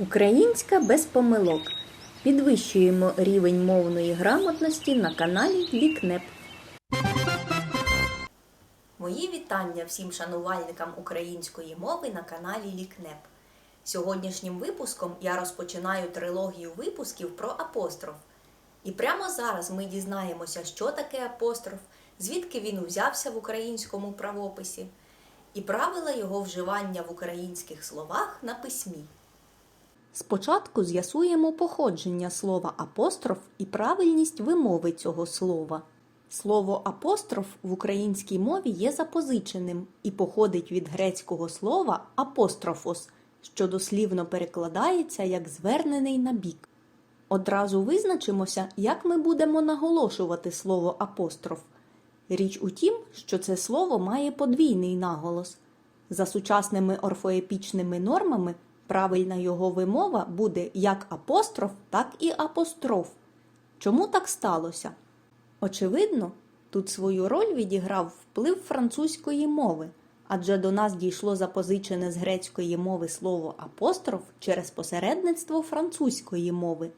Українська без помилок. Підвищуємо рівень мовної грамотності на каналі Лікнеп. Мої вітання всім шанувальникам української мови на каналі Лікнеп. Сьогоднішнім випуском я розпочинаю трилогію випусків про апостроф. І прямо зараз ми дізнаємося, що таке апостроф, звідки він узявся в українському правописі, і правила його вживання в українських словах на письмі. Спочатку з'ясуємо походження слова апостроф і правильність вимови цього слова. Слово апостроф в українській мові є запозиченим і походить від грецького слова апострофос, що дослівно перекладається як звернений на бік. Одразу визначимося, як ми будемо наголошувати слово апостроф. Річ у тім, що це слово має подвійний наголос. За сучасними орфоепічними нормами правильна його вимова буде як апостроф, так і апостроф. Чому так сталося? Очевидно, тут свою роль відіграв вплив французької мови, адже до нас дійшло запозичене з грецької мови слово апостроф через посередництво французької мови.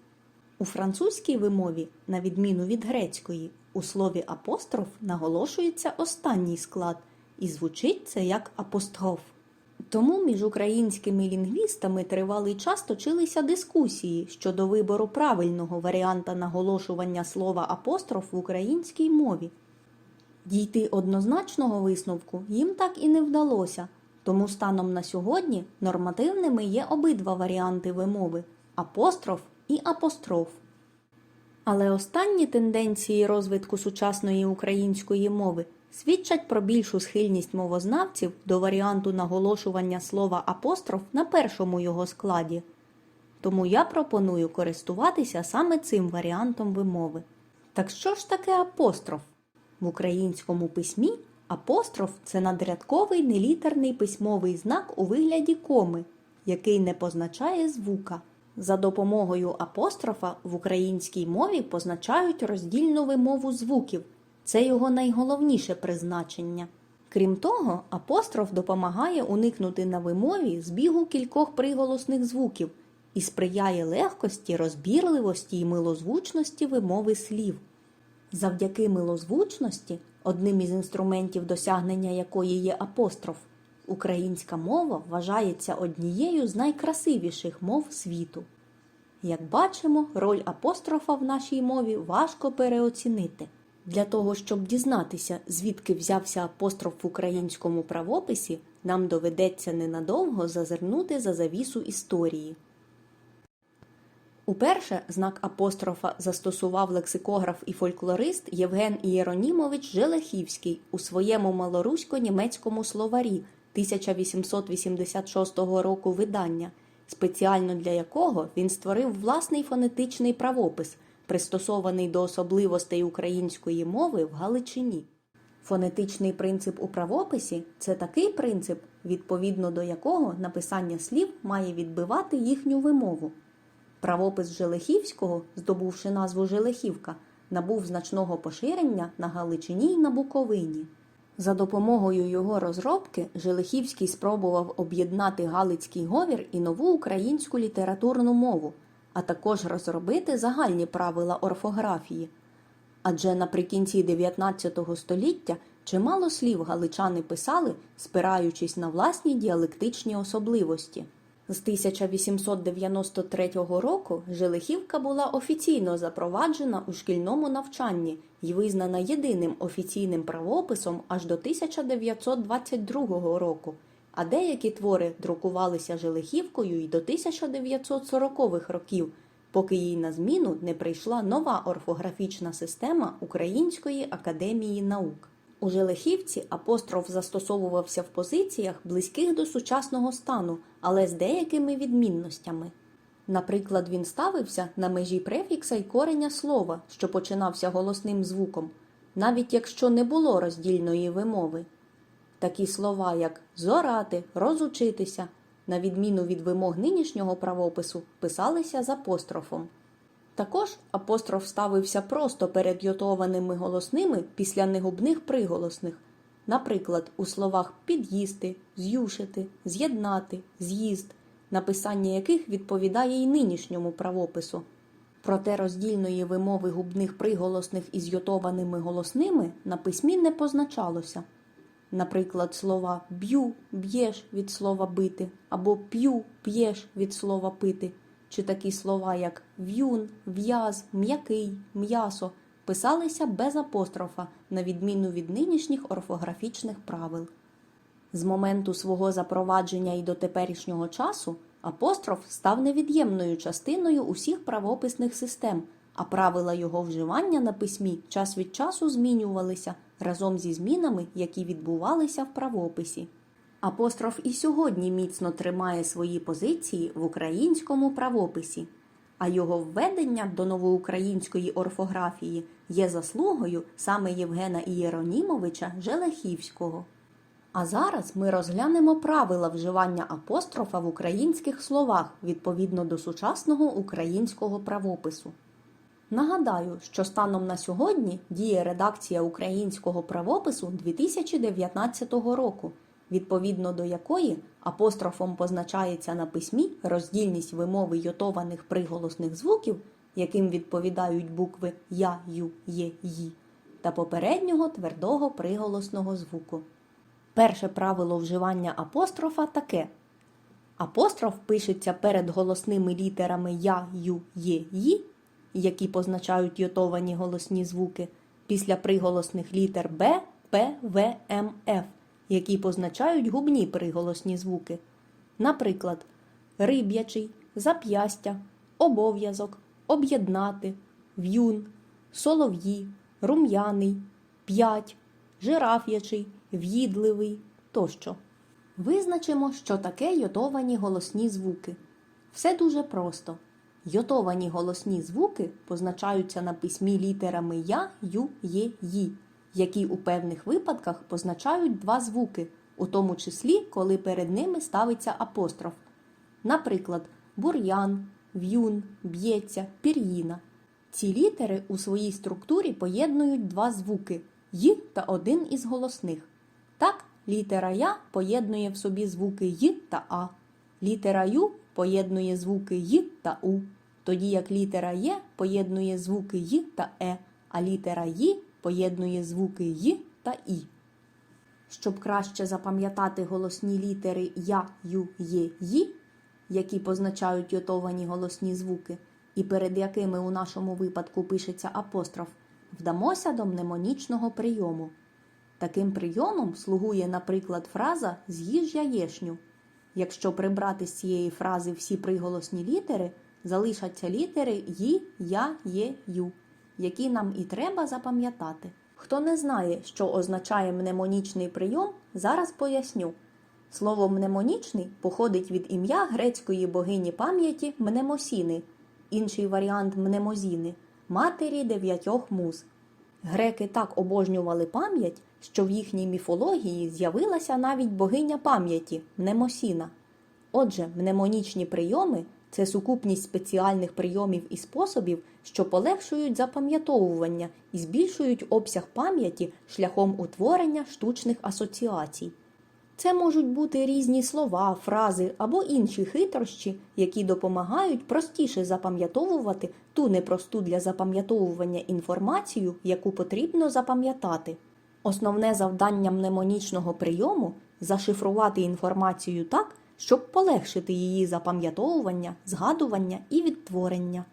У французькій вимові, на відміну від грецької, у слові апостроф наголошується останній склад, і звучить це як апостроф. Тому між українськими лінгвістами тривалий час точилися дискусії щодо вибору правильного варіанта наголошування слова апостроф в українській мові. Дійти однозначного висновку їм так і не вдалося, тому станом на сьогодні нормативними є обидва варіанти вимови апостроф і апостроф. Але останні тенденції розвитку сучасної української мови свідчать про більшу схильність мовознавців до варіанту наголошування слова апостроф на першому його складі. Тому я пропоную користуватися саме цим варіантом вимови. Так що ж таке апостроф? В українському письмі апостроф це надрядковий нелітерний письмовий знак у вигляді коми, який не позначає звука. За допомогою апострофа в українській мові позначають роздільну вимову звуків. Це його найголовніше призначення. Крім того, апостроф допомагає уникнути на вимові збігу кількох приголосних звуків і сприяє легкості, розбірливості і милозвучності вимови слів. Завдяки милозвучності, одним із інструментів досягнення якої є апостроф, українська мова вважається однією з найкрасивіших мов світу. Як бачимо, роль апострофа в нашій мові важко переоцінити. Для того, щоб дізнатися, звідки взявся апостроф в українському правописі, нам доведеться ненадовго зазирнути за завісу історії. Уперше знак апострофа застосував лексикограф і фольклорист Євген Ієронімович Желехівський у своєму малорусько-німецькому словарі 1886 року видання, спеціально для якого він створив власний фонетичний правопис, пристосований до особливостей української мови в Галичині. Фонетичний принцип у правописі це такий принцип, відповідно до якого написання слів має відбивати їхню вимову. Правопис Желехівського, здобувши назву Желехівка, набув значного поширення на Галичині й на Буковині. За допомогою його розробки Желехівський спробував об'єднати галицький говір і нову українську літературну мову, а також розробити загальні правила орфографії. Адже наприкінці 19 століття чимало слів галичани писали, спираючись на власні діалектичні особливості. З 1893 року Желехівка була офіційно запроваджена у шкільному навчанні і визнана єдиним офіційним правописом аж до 1922 року, а деякі твори друкувалися Желехівкою й до 1940-х років, поки їй на зміну не прийшла нова орфографічна система Української академії наук. У Желехівці апостроф застосовувався в позиціях, близьких до сучасного стану, але з деякими відмінностями. Наприклад, він ставився на межі префікса й кореня слова, що починався голосним звуком, навіть якщо не було роздільної вимови. Такі слова, як зорати, розучитися, на відміну від вимог нинішнього правопису, писалися з апострофом. Також апостроф ставився просто перед йотованими голосними після негубних приголосних, наприклад, у словах під'їсти, з'юшити, з'єднати, з'їзд, написання яких відповідає й нинішньому правопису. Проте роздільної вимови губних приголосних із йотованими голосними на письмі не позначалося. Наприклад, слова б'ю, б'єш від слова бити, або п'ю, п'єш від слова пити, чи такі слова, як в'юн, в'яз, м'який, м'ясо, писалися без апострофа, на відміну від нинішніх орфографічних правил. З моменту свого запровадження і до теперішнього часу апостроф став невід'ємною частиною усіх правописних систем, а правила його вживання на письмі час від часу змінювалися разом зі змінами, які відбувалися в правописі. Апостроф і сьогодні міцно тримає свої позиції в українському правописі, а його введення до новоукраїнської орфографії є заслугою саме Євгена Ієронімовича Желехівського. А зараз ми розглянемо правила вживання апострофа в українських словах відповідно до сучасного українського правопису. Нагадаю, що станом на сьогодні діє редакція українського правопису 2019 року, відповідно до якої апострофом позначається на письмі роздільність вимови йотованих приголосних звуків, яким відповідають букви Я, Ю, Є, Ї, та попереднього твердого приголосного звуку. Перше правило вживання апострофа таке. Апостроф пишеться перед голосними літерами Я, Ю, Є, Ї, які позначають йотовані голосні звуки, після приголосних літер Б, П, В, М, Ф, які позначають губні приголосні звуки. Наприклад, риб'ячий, зап'ястя, обов'язок, об'єднати, в'юн, солов'ї, рум'яний, п'ять, жираф'ячий, в'їдливий тощо. Визначимо, що таке йотовані голосні звуки. Все дуже просто. Йотовані голосні звуки позначаються на письмі літерами Я, Ю, Є, Ї, які у певних випадках позначають два звуки, у тому числі, коли перед ними ставиться апостроф. Наприклад, бур'ян, в'юн, б'ється, пір'їна. Ці літери у своїй структурі поєднують два звуки й та один із голосних. Так, літера Я поєднує в собі звуки Й та А. Літера Ю поєднує звуки Й та У, тоді як літера Є поєднує звуки Й та Е, а літера Ї поєднує звуки Й та І. Щоб краще запам'ятати голосні літери Я, Ю, Є, Ї, які позначають йотовані голосні звуки, і перед якими у нашому випадку пишеться апостроф, вдамося до мнемонічного прийому. Таким прийомом слугує, наприклад, фраза з'їж яєшню. Якщо прибрати з цієї фрази всі приголосні літери, залишаться літери Ї, Я, Є, Ю, які нам і треба запам'ятати. Хто не знає, що означає мнемонічний прийом, зараз поясню. Слово мнемонічний походить від ім'я грецької богині пам'яті Мнемосіни, інший варіант мнемозіни, матері дев'ятьох муз. Греки так обожнювали пам'ять, що в їхній міфології з'явилася навіть богиня пам'яті Мнемосіна. Отже, мнемонічні прийоми це сукупність спеціальних прийомів і способів, що полегшують запам'ятовування і збільшують обсяг пам'яті шляхом утворення штучних асоціацій. Це можуть бути різні слова, фрази або інші хитрощі, які допомагають простіше запам'ятовувати ту непросту для запам'ятовування інформацію, яку потрібно запам'ятати. Основне завдання мнемонічного прийому зашифрувати інформацію так, щоб полегшити її запам'ятовування, згадування і відтворення.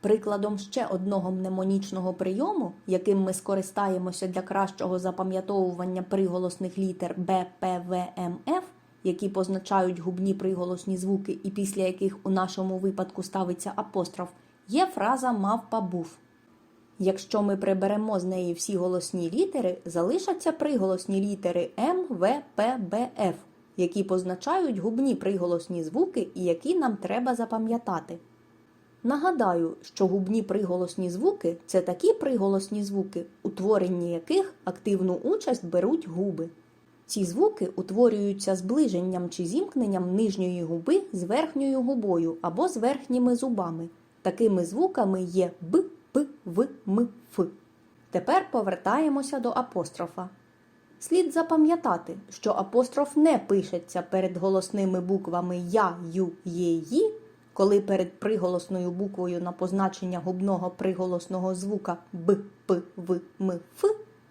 Прикладом ще одного мнемонічного прийому, яким ми скористаємося для кращого запам'ятовування приголосних літер Б, П, В, М, Ф, які позначають губні приголосні звуки і після яких у нашому випадку ставиться апостроф, є фраза мавпа був. Якщо ми приберемо з неї всі голосні літери, залишаться приголосні літери М, В, П, Б, Ф, які позначають губні приголосні звуки і які нам треба запам'ятати. Нагадаю, що губні приголосні звуки це такі приголосні звуки, у творенні яких активну участь беруть губи. Ці звуки утворюються зближенням чи зімкненням нижньої губи з верхньою губою або з верхніми зубами. Такими звуками є Б, П, В, М, Ф. Тепер повертаємося до апострофа. Слід запам'ятати, що апостроф не пишеться перед голосними буквами Я, Ю, Є, Ї, коли перед приголосною буквою на позначення губного приголосного звука Б, П, В, М, Ф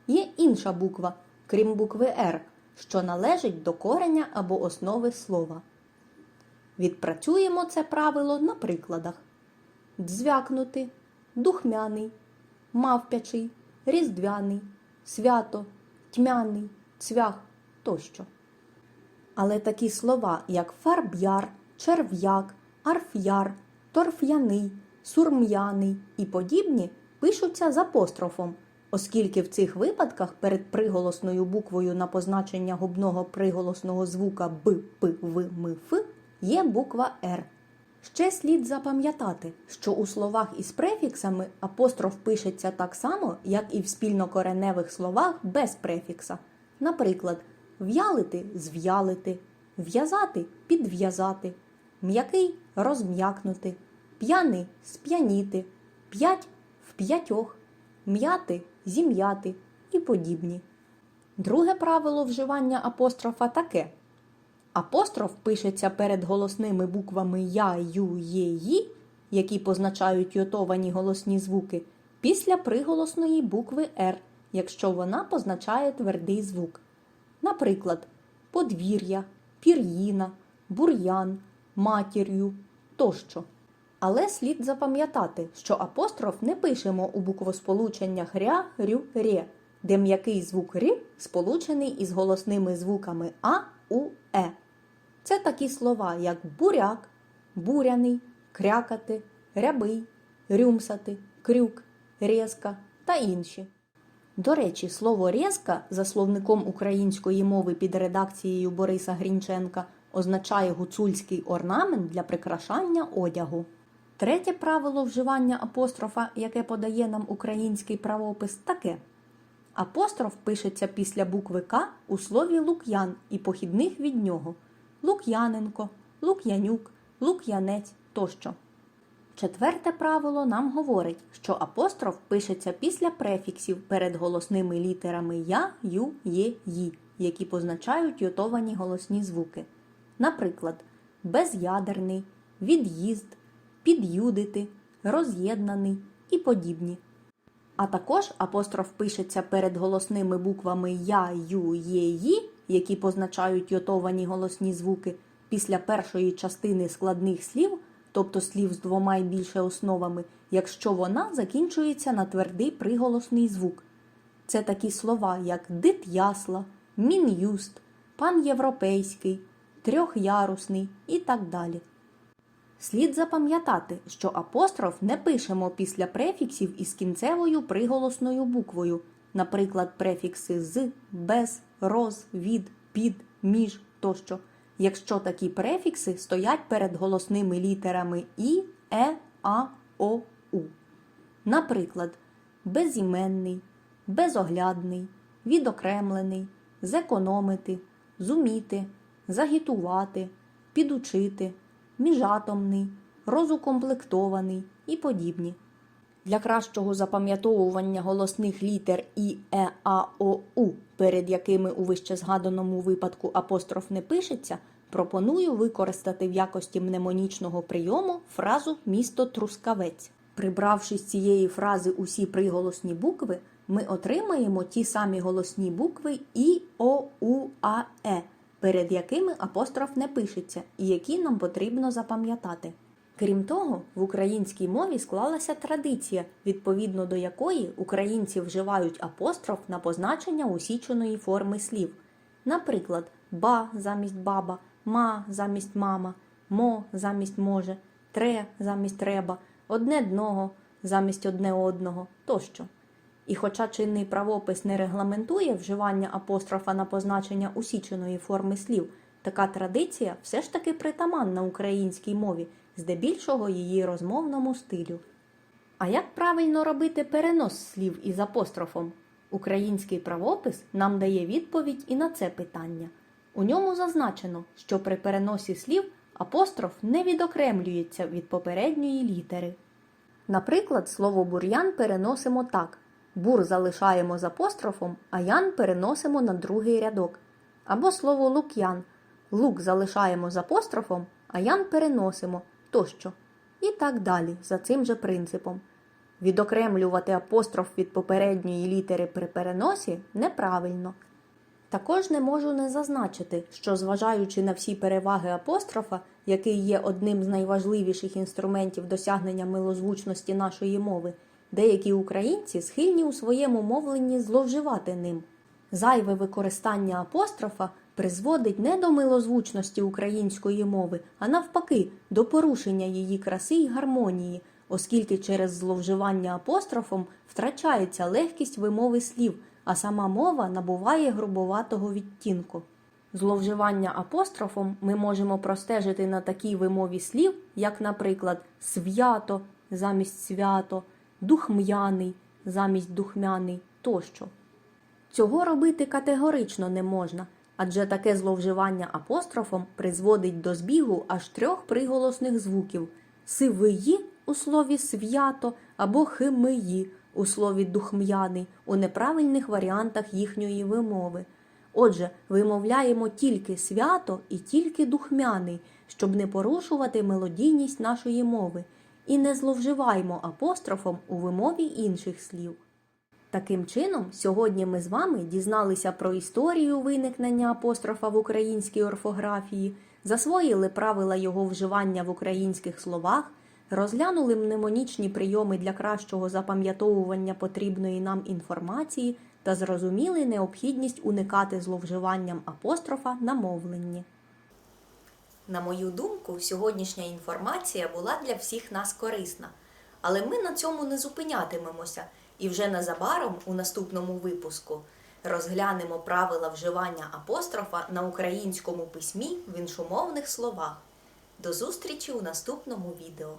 є інша буква, крім букви Р, що належить до кореня або основи слова. Відпрацюємо це правило на прикладах: дзвякнути, духмяний, мавпячий, різдвяний, свято, тьмяний, цвях тощо. Але такі слова, як фарб'яр, черв'як, арф'яр, торф'яний, сурм'яний і подібні пишуться з апострофом, оскільки в цих випадках перед приголосною буквою на позначення губного приголосного звука Б, П, В, М, Ф є буква Р. Ще слід запам'ятати, що у словах із префіксами апостроф пишеться так само, як і в спільнокореневих словах без префікса. Наприклад, в'ялити зв'ялити, в'язати підв'язати, м'який розм'якнути, п'яний сп'яніти, п'ять вп'ятьох, м'яти зім'яти і подібні. Друге правило вживання апострофа таке. Апостроф пишеться перед голосними буквами Я, Ю, Є, Ї, які позначають йотовані голосні звуки, після приголосної букви Р, якщо вона позначає твердий звук. Наприклад, подвір'я, пір'їна, бур'ян, матір'ю тощо. Але слід запам'ятати, що апостроф не пишемо у буквосполученнях ря, рю, ре, де м'який звук р сполучений із голосними звуками а, у, е. Такі слова, як буряк, буряний, крякати, рябий, рюмсати, крюк, резка та інші. До речі, слово резка за словником української мови під редакцією Бориса Грінченка означає гуцульський орнамент для прикрашання одягу. Третє правило вживання апострофа, яке подає нам український правопис, таке. Апостроф пишеться після букви К у слові лук'ян і похідних від нього Лук'яненко, Лук'янюк, Лук'янець тощо. Четверте правило нам говорить, що апостроф пишеться після префіксів перед голосними літерами Я, Ю, Є, Ї, які позначають йотовані голосні звуки. Наприклад, безядерний, від'їзд, під'юдити, роз'єднаний і подібні. А також апостроф пишеться перед голосними буквами Я, Ю, Є, Ї, які позначають йотовані голосні звуки після першої частини складних слів, тобто слів з двома і більше основами, якщо вона закінчується на твердий приголосний звук. Це такі слова, як дит'ясла, мін'юст, пан європейський, трьохярусний і так далі. Слід запам'ятати, що апостроф не пишемо після префіксів із кінцевою приголосною буквою, наприклад, префікси з, без, роз, від, під, між тощо, якщо такі префікси стоять перед голосними літерами І, Е, А, О, У. Наприклад, безіменний, безоглядний, відокремлений, зекономити, зуміти, загітувати, підучити міжатомний, розукомплектований і подібні. Для кращого запам'ятовування голосних літер І, Е, А, О, У, перед якими у вище згаданому випадку апостроф не пишеться, пропоную використати в якості мнемонічного прийому фразу місто Трускавець. Прибравши з цієї фрази усі приголосні букви, ми отримаємо ті самі голосні букви І, О, У, А, Е, перед якими апостроф не пишеться і які нам потрібно запам'ятати. Крім того, в українській мові склалася традиція, відповідно до якої українці вживають апостроф на позначення усіченої форми слів. Наприклад, ба замість баба, ма замість мама, мо замість може, тре замість треба, одне дного замість одне одного тощо. І хоча чинний правопис не регламентує вживання апострофа на позначення усіченої форми слів, така традиція все ж таки притаманна українській мові, здебільшого її розмовному стилю. А як правильно робити перенос слів із апострофом? Український правопис нам дає відповідь і на це питання. У ньому зазначено, що при переносі слів апостроф не відокремлюється від попередньої літери. Наприклад, слово бур'ян переносимо так: Бур залишаємо з апострофом, а ян переносимо на другий рядок. Або слово лук'ян. Лук залишаємо з апострофом, а ян переносимо тощо. І так далі, за цим же принципом. Відокремлювати апостроф від попередньої літери при переносі неправильно. Також не можу не зазначити, що зважаючи на всі переваги апострофа, який є одним з найважливіших інструментів досягнення милозвучності нашої мови, деякі українці схильні у своєму мовленні зловживати ним. Зайве використання апострофа призводить не до милозвучності української мови, а навпаки, до порушення її краси й гармонії, оскільки через зловживання апострофом втрачається легкість вимови слів, а сама мова набуває грубоватого відтінку. Зловживання апострофом ми можемо простежити на такій вимові слів, як, наприклад, свято замість свято, духм'яний замість духмяний тощо. Цього робити категорично не можна, адже таке зловживання апострофом призводить до збігу аж трьох приголосних звуків сивиї у слові свято або химиї у слові духм'яний у неправильних варіантах їхньої вимови. Отже, вимовляємо тільки свято і тільки духмяний, щоб не порушувати мелодійність нашої мови, і не зловживаємо апострофом у вимові інших слів. Таким чином, сьогодні ми з вами дізналися про історію виникнення апострофа в українській орфографії, засвоїли правила його вживання в українських словах, розглянули мнемонічні прийоми для кращого запам'ятовування потрібної нам інформації та зрозуміли необхідність уникати зловживанням апострофа на мовленні. На мою думку, сьогоднішня інформація була для всіх нас корисна. Але ми на цьому не зупинятимемося і вже незабаром у наступному випуску розглянемо правила вживання апострофа на українському письмі в іншомовних словах. До зустрічі у наступному відео!